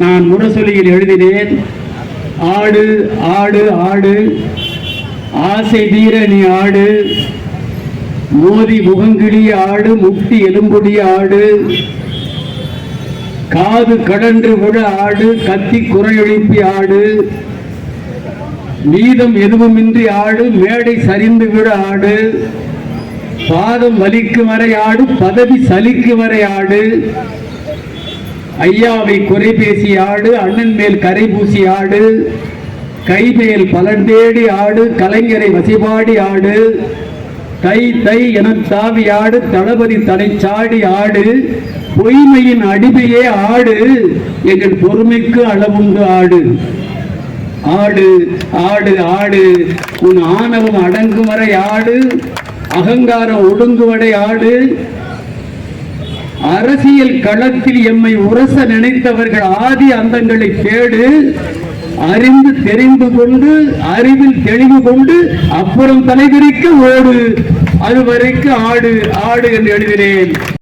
நான் முரசொலியில் எழுதினேன். ஆடு ஆடு ஆடு. ஆசை தீர நீ ஆடு. மோதி முகங்கிழி ஆடு முட்டி எலும்புடி ஆடு. காது கடன்று விழ ஆடு கத்தி குறையொழிப்பி ஆடு. மீதம் எதுவுமின்றி ஆடு மேடை சரிந்து விழ ஆடு. பாதம் வலிக்கு வரை ஆடு பதவி சலிக்கு வரை ஆடு. ஐயாவை குறை பேசி ஆடு அண்ணன் மேல் கரை பூசி ஆடு கைமேல் பலன் தேடி ஆடு கலைஞரை வசிபாடி ஆடு தை தை என தாவி ஆடு தளபதி தலை சாடி ஆடு பொய்மையின் அடிமையே ஆடு எங்கள் பொறுமைக்கு அளவுண்டு ஆடு. ஆடு ஆடு ஆடு உன் ஆணவம் அடங்கும் வரை ஆடு அகங்காரம் ஒடுங்குவடை ஆடு அரசியல் களத்தில் எம்மை உரச நினைத்தவர்கள் ஆதி அந்தங்களை தேடு அறிந்து தெரிந்து கொண்டு அறிவில் தெளிவு கொண்டு அப்புறம் தலைவிரிக்க ஓடு. அதுவரைக்கு ஆடு ஆடு என்று எழுதினேன்.